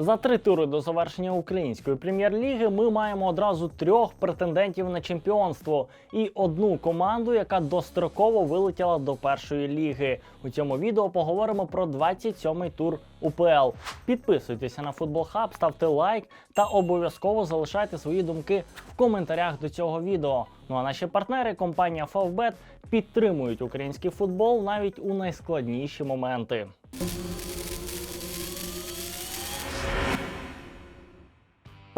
За три тури до завершення української прем'єр-ліги ми маємо одразу трьох претендентів на чемпіонство і одну команду, яка достроково вилетіла до першої ліги. У цьому відео поговоримо про 27-й тур УПЛ. Підписуйтеся на Футбол Хаб, ставте лайк та обов'язково залишайте свої думки в коментарях до цього відео. Ну а наші партнери, компанія Favbet, підтримують український футбол навіть у найскладніші моменти.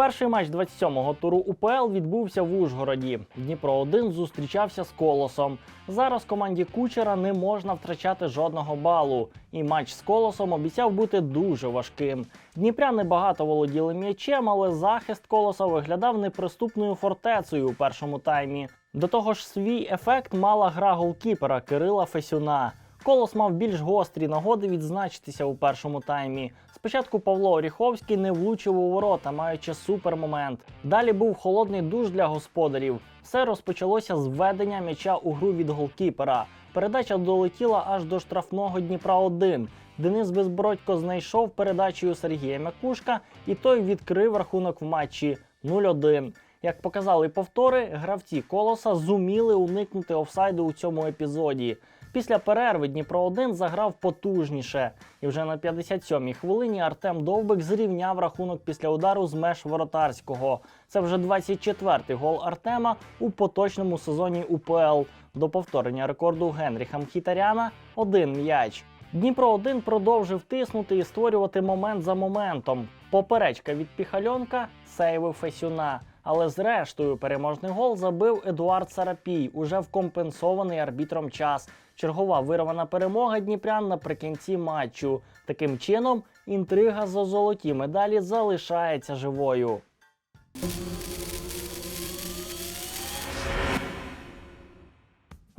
Перший матч 27-го туру УПЛ відбувся в Ужгороді. Дніпро 1 зустрічався з колосом. Зараз команді Кучера не можна втрачати жодного балу, і матч з колосом обіцяв бути дуже важким. Дніпряни багато володіли м'ячем, але захист колоса виглядав неприступною фортецею у першому таймі. До того ж, свій ефект мала гра голкіпера Кирила Фесюна. Колос мав більш гострі нагоди відзначитися у першому таймі. Спочатку Павло Оріховський не влучив у ворота, маючи супермомент. Далі був холодний душ для господарів. Все розпочалося з введення м'яча у гру від голкіпера. Передача долетіла аж до штрафного Дніпра 1 Денис Безбородько знайшов передачею Сергія Мякушка, і той відкрив рахунок в матчі 0-1. Як показали повтори, гравці колоса зуміли уникнути офсайду у цьому епізоді. Після перерви Дніпро 1 заграв потужніше, і вже на 57-й хвилині Артем Довбик зрівняв рахунок після удару з меж воротарського. Це вже 24-й гол Артема у поточному сезоні УПЛ. До повторення рекорду Генріха Мхітаряна один м'яч. Дніпро 1 продовжив тиснути і створювати момент за моментом. Поперечка від Піхальонка сейвив Фесюна. Але зрештою переможний гол забив Едуард Сарапій, уже в компенсований арбітром час. Чергова вирвана перемога Дніпрян наприкінці матчу. Таким чином, інтрига за золоті медалі залишається живою.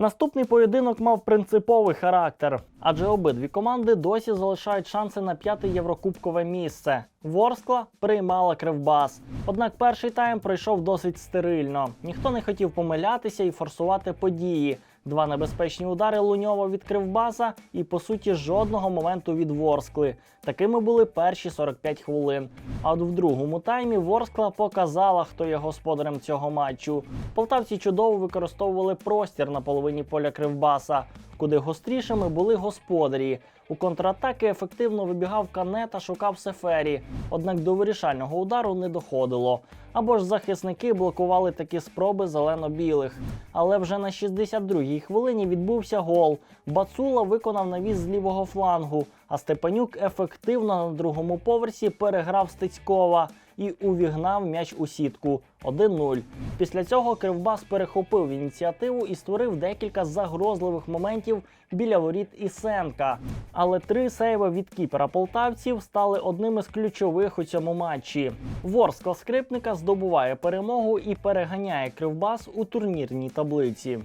Наступний поєдинок мав принциповий характер, адже обидві команди досі залишають шанси на п'яте єврокубкове місце. Ворскла приймала кривбас. Однак перший тайм пройшов досить стерильно. Ніхто не хотів помилятися і форсувати події. Два небезпечні удари Луньова від Кривбаса і, по суті, жодного моменту від Ворскли. Такими були перші 45 хвилин. А от в другому таймі Ворскла показала, хто є господарем цього матчу. Полтавці чудово використовували простір на половині поля Кривбаса, куди гострішими були господарі. У контратаки ефективно вибігав Кане та шукав Сефері, однак до вирішального удару не доходило. Або ж захисники блокували такі спроби зелено-білих. Але вже на 62-й хвилині відбувся гол. Бацула виконав навіс з лівого флангу, а Степанюк ефективно на другому поверсі переграв Стецькова і увігнав м'яч у сітку 1-0. Після цього Кривбас перехопив ініціативу і створив декілька загрозливих моментів біля воріт Ісенка. Але три сейви від кіпера полтавців стали одним із ключових у цьому матчі. Ворскла скрипника здобуває перемогу і переганяє Кривбас у турнірній таблиці.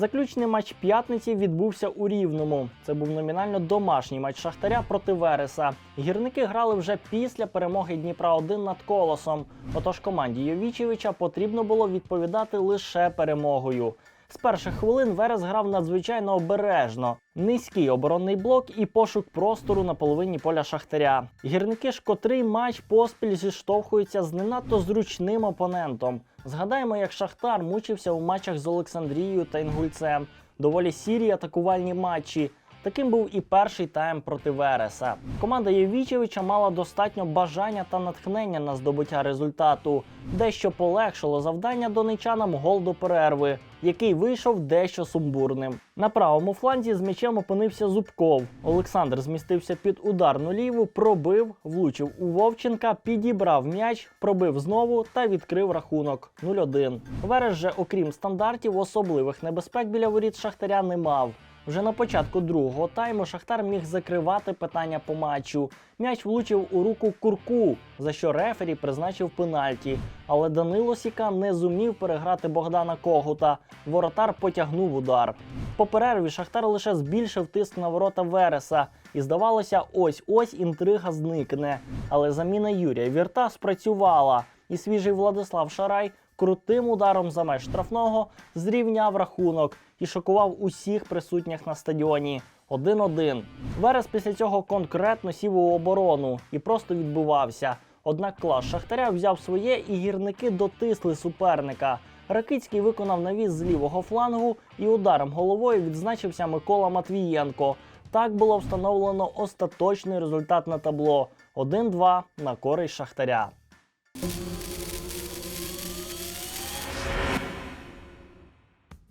Заключний матч п'ятниці відбувся у Рівному. Це був номінально домашній матч Шахтаря проти Вереса. Гірники грали вже після перемоги Дніпра 1 над колосом. Отож команді Йовічевича потрібно було відповідати лише перемогою. З перших хвилин Верес грав надзвичайно обережно. Низький оборонний блок і пошук простору на половині поля Шахтаря. Гірники ж котрий матч поспіль зіштовхуються з не надто зручним опонентом. Згадаємо, як Шахтар мучився у матчах з Олександрією та Інгульцем. Доволі сірі атакувальні матчі. Таким був і перший тайм проти Вереса. Команда Євічевича мала достатньо бажання та натхнення на здобуття результату. Дещо полегшило завдання донечанам гол до перерви, який вийшов дещо сумбурним. На правому фланзі з м'ячем опинився Зубков. Олександр змістився під ударну ліву, пробив, влучив у Вовченка, підібрав м'яч, пробив знову та відкрив рахунок 0-1. Верес же, окрім стандартів, особливих небезпек біля воріт Шахтаря не мав. Вже на початку другого тайму Шахтар міг закривати питання по матчу. М'яч влучив у руку курку, за що рефері призначив пенальті. Але Данило Сіка не зумів переграти Богдана Когута. Воротар потягнув удар. По перерві Шахтар лише збільшив тиск на ворота Вереса, і здавалося, ось ось інтрига зникне. Але заміна Юрія Вірта спрацювала, і свіжий Владислав Шарай крутим ударом за меж штрафного зрівняв рахунок і шокував усіх присутніх на стадіоні. 1-1. Верес після цього конкретно сів у оборону і просто відбивався. Однак клас Шахтаря взяв своє і гірники дотисли суперника. Ракицький виконав навіс з лівого флангу і ударом головою відзначився Микола Матвієнко. Так було встановлено остаточний результат на табло 1-2 на користь Шахтаря.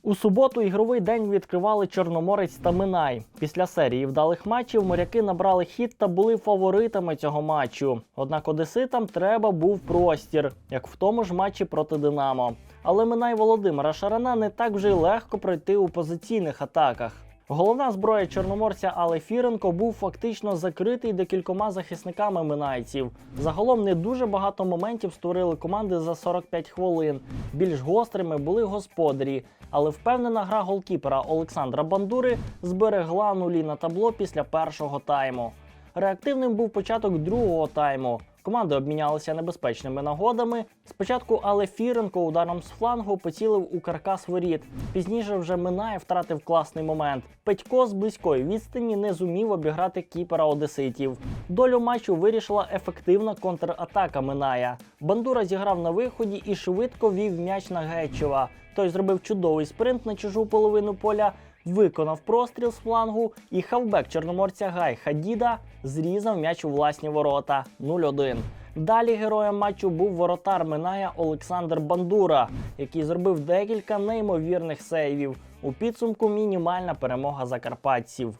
У суботу ігровий день відкривали Чорноморець та Минай. Після серії вдалих матчів моряки набрали хід та були фаворитами цього матчу. Однак одеситам треба був простір, як в тому ж матчі проти Динамо. Але Минай Володимира Шарана не так вже й легко пройти у позиційних атаках. Головна зброя чорноморця Але Фіренко був фактично закритий декількома захисниками минайців. Загалом не дуже багато моментів створили команди за 45 хвилин. Більш гострими були господарі, але впевнена гра голкіпера Олександра Бандури зберегла нулі на табло після першого тайму. Реактивним був початок другого тайму. Команди обмінялися небезпечними нагодами. Спочатку Але Фіренко ударом з флангу поцілив у каркас воріт. Пізніше вже Минає втратив класний момент. Петько з близької відстані не зумів обіграти кіпера одеситів. Долю матчу вирішила ефективна контратака Миная. Бандура зіграв на виході і швидко вів м'яч на Гетчева. Той зробив чудовий спринт на чужу половину поля виконав простріл з флангу, і хавбек чорноморця Гай Хадіда зрізав м'яч у власні ворота 0-1. Далі героєм матчу був воротар Миная Олександр Бандура, який зробив декілька неймовірних сейвів. У підсумку мінімальна перемога закарпатців.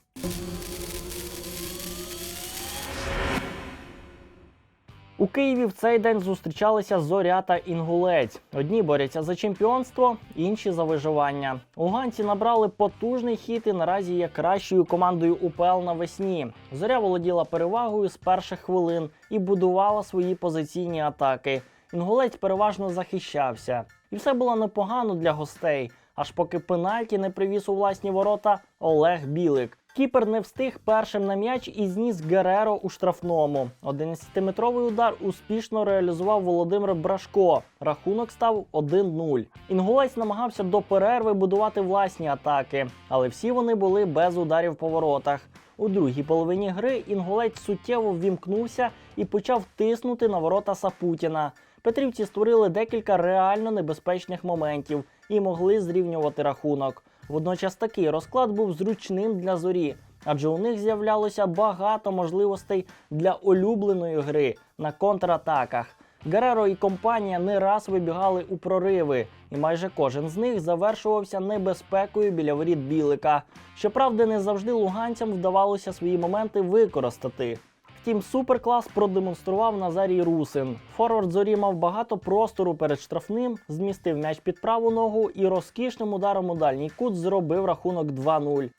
Києві в цей день зустрічалися Зоря та Інгулець. Одні борються за чемпіонство, інші за виживання. Уганці набрали потужний хід і наразі є кращою командою УПЛ навесні. Зоря володіла перевагою з перших хвилин і будувала свої позиційні атаки. Інгулець переважно захищався. І все було непогано для гостей, аж поки пенальті не привіз у власні ворота Олег Білик. Кіпер не встиг першим на м'яч і зніс Гереро у штрафному. 11-метровий удар успішно реалізував Володимир Брашко. Рахунок став 1-0. Інгулець намагався до перерви будувати власні атаки, але всі вони були без ударів по воротах. У другій половині гри інгулець суттєво ввімкнувся і почав тиснути на ворота Сапутіна. Петрівці створили декілька реально небезпечних моментів і могли зрівнювати рахунок. Водночас такий розклад був зручним для зорі, адже у них з'являлося багато можливостей для улюбленої гри на контратаках. Гереро і компанія не раз вибігали у прориви, і майже кожен з них завершувався небезпекою біля воріт Білика. Щоправда, не завжди луганцям вдавалося свої моменти використати. Втім, суперклас продемонстрував Назарій Русин. Форвард зорі мав багато простору перед штрафним, змістив м'яч під праву ногу і розкішним ударом у дальній кут зробив рахунок 2-0.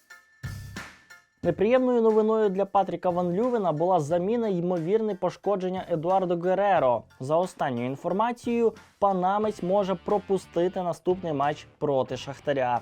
Неприємною новиною для Патріка Ван Лювена була заміна ймовірне пошкодження Едуардо Гереро. За останньою інформацією, панамець може пропустити наступний матч проти Шахтаря.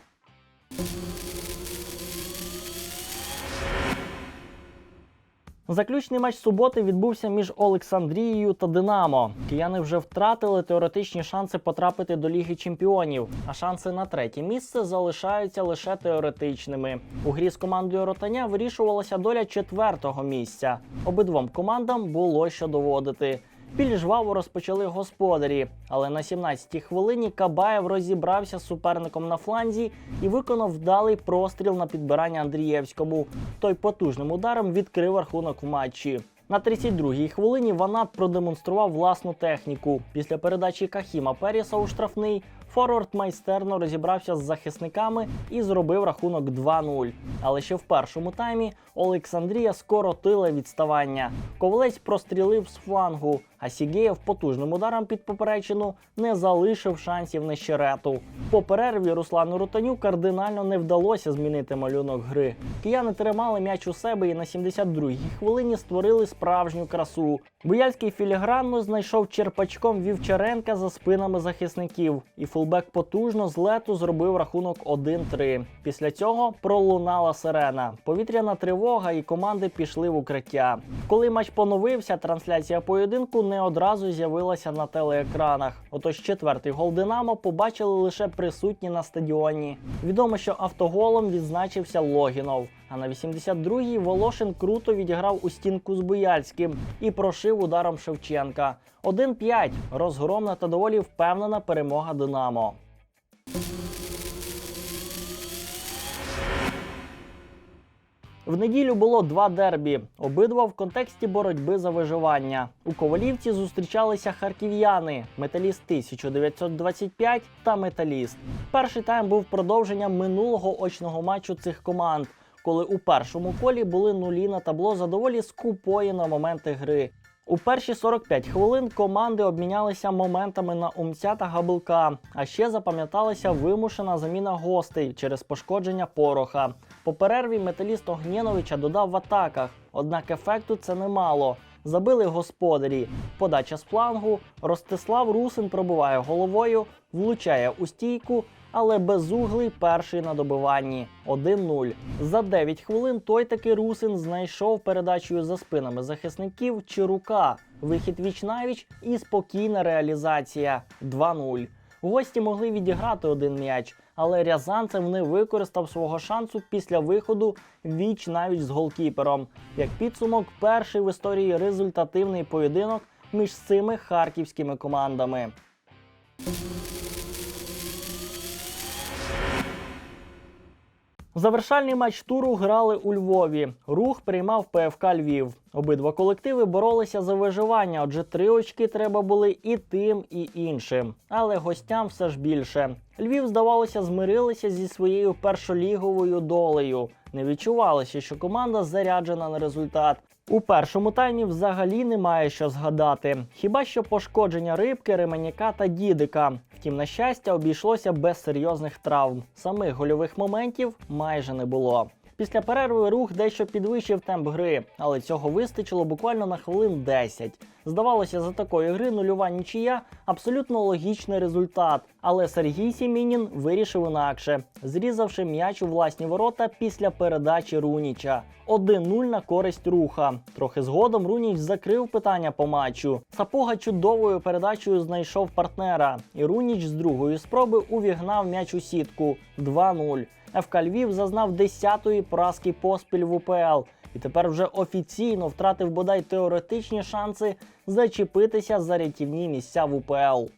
Заключний матч суботи відбувся між Олександрією та Динамо. Кияни вже втратили теоретичні шанси потрапити до Ліги Чемпіонів, а шанси на третє місце залишаються лише теоретичними. У грі з командою Ротаня вирішувалася доля четвертого місця. Обидвом командам було що доводити. Більш жваво розпочали господарі, але на 17-й хвилині Кабаєв розібрався з суперником на фланзі і виконав вдалий простріл на підбирання Андрієвському. Той потужним ударом відкрив рахунок в матчі. На 32-й хвилині Ванат продемонстрував власну техніку. Після передачі Кахіма Періса у штрафний форвард майстерно розібрався з захисниками і зробив рахунок 2-0. Але ще в першому таймі Олександрія скоротила відставання. Ковалець прострілив з флангу. А Сігєєв потужним ударом під поперечину не залишив шансів нещерету. По перерві Руслану Рутаню кардинально не вдалося змінити малюнок гри. Кияни тримали м'яч у себе і на 72-й хвилині створили справжню красу. Буяльський філігранно знайшов черпачком Вівчаренка за спинами захисників, і фулбек потужно з лету зробив рахунок 1-3. Після цього пролунала сирена. Повітряна тривога, і команди пішли в укриття. Коли матч поновився, трансляція поєдинку не одразу з'явилася на телеекранах. Отож, четвертий гол Динамо побачили лише присутні на стадіоні. Відомо, що автоголом відзначився Логінов. А на 82-й Волошин круто відіграв у стінку з Буяльським і прошив ударом Шевченка. 1-5. Розгромна та доволі впевнена перемога Динамо. В неділю було два дербі, обидва в контексті боротьби за виживання. У Ковалівці зустрічалися харків'яни, металіст 1925 та металіст. Перший тайм був продовженням минулого очного матчу цих команд, коли у першому колі були нулі на табло за доволі скупої на моменти гри. У перші 45 хвилин команди обмінялися моментами на умця та габилка. А ще запам'яталася вимушена заміна гостей через пошкодження пороха. По перерві металіст Огнєновича додав в атаках, однак ефекту це немало. Забили господарі. Подача з флангу. Ростислав Русин пробиває головою, влучає у стійку, але безуглий перший на добиванні 1-0. За 9 хвилин той таки Русин знайшов передачею за спинами захисників Чирука. Вихід віч навіч і спокійна реалізація 2-0. Гості могли відіграти один м'яч, але Рязанцев не використав свого шансу після виходу віч навіть з голкіпером. Як підсумок, перший в історії результативний поєдинок між цими харківськими командами. Завершальний матч туру грали у Львові. Рух приймав ПФК Львів. Обидва колективи боролися за виживання, отже, три очки треба були і тим, і іншим. Але гостям все ж більше. Львів, здавалося, змирилися зі своєю першоліговою долею. Не відчувалося, що команда заряджена на результат. У першому таймі взагалі немає що згадати. Хіба що пошкодження рибки, ременяка та дідика. Втім, на щастя, обійшлося без серйозних травм. Самих гольових моментів майже не було. Після перерви рух дещо підвищив темп гри, але цього вистачило буквально на хвилин 10. Здавалося, за такої гри нульова нічия абсолютно логічний результат. Але Сергій Сімінін вирішив інакше, зрізавши м'яч у власні ворота після передачі Руніча. 1-0 на користь руха. Трохи згодом Руніч закрив питання по матчу. Сапога чудовою передачею знайшов партнера, і Руніч з другої спроби увігнав м'яч у сітку 2-0. ФК Львів зазнав 10-ї поразки поспіль в УПЛ і тепер вже офіційно втратив бодай теоретичні шанси зачепитися за рятівні місця в УПЛ.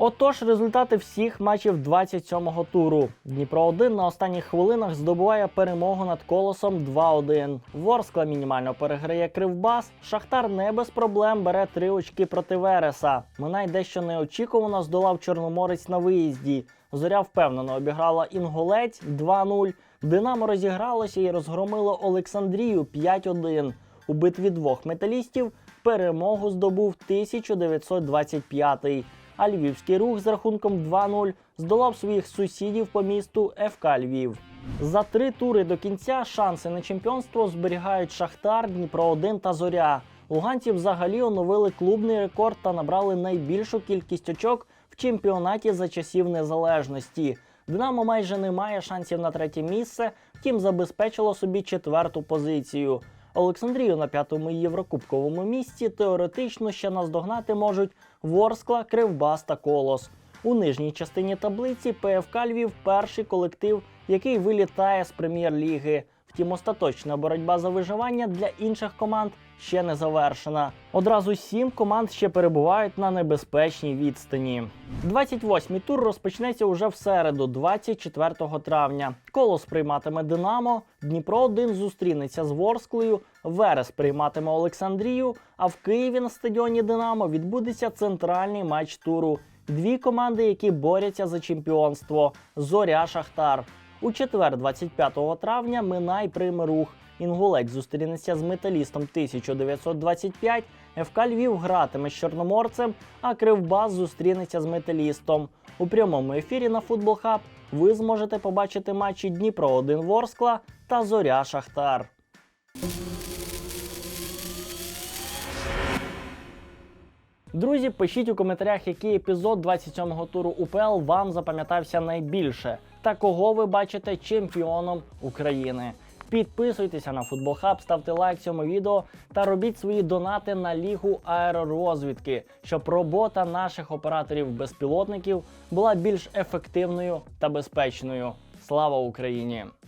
Отож, результати всіх матчів 27-го туру. Дніпро 1 на останніх хвилинах здобуває перемогу над колосом 2-1. Ворскла мінімально переграє Кривбас. Шахтар не без проблем бере три очки проти Вереса. Минай дещо неочікувано здолав Чорноморець на виїзді. Зоря впевнено обіграла Інгулець 2-0. Динамо розігралося і розгромило Олександрію 5-1. У битві двох металістів перемогу здобув 1925-й. А львівський рух з рахунком 2-0 здолав своїх сусідів по місту ФК Львів. За три тури до кінця шанси на чемпіонство зберігають Шахтар, Дніпро 1 та Зоря. Луганці взагалі оновили клубний рекорд та набрали найбільшу кількість очок в чемпіонаті за часів незалежності. Динамо майже не має шансів на третє місце, втім забезпечило собі четверту позицію. Олександрію на п'ятому єврокубковому місці теоретично ще наздогнати можуть Ворскла, Кривбас та Колос. У нижній частині таблиці ПФК Львів перший колектив, який вилітає з прем'єр-ліги. Втім, остаточна боротьба за виживання для інших команд ще не завершена. Одразу сім команд ще перебувають на небезпечній відстані. 28-й тур розпочнеться уже в середу, 24 травня. Колос прийматиме Динамо, Дніпро 1 зустрінеться з Ворсклою, Верес прийматиме Олександрію. А в Києві на стадіоні Динамо відбудеться центральний матч туру. Дві команди, які борються за чемпіонство Зоря Шахтар. У четвер, 25 травня, Минай прийме рух. Інгулець зустрінеться з металістом 1925. ФК Львів гратиме з чорноморцем, а Кривбас зустрінеться з металістом. У прямому ефірі на Футбол Хаб ви зможете побачити матчі Дніпро 1 Ворскла та Зоря Шахтар. Друзі, пишіть у коментарях, який епізод 27-го туру УПЛ вам запам'ятався найбільше, та кого ви бачите чемпіоном України. Підписуйтеся на Футбол Хаб, ставте лайк цьому відео та робіть свої донати на лігу аеророзвідки, щоб робота наших операторів безпілотників була більш ефективною та безпечною. Слава Україні!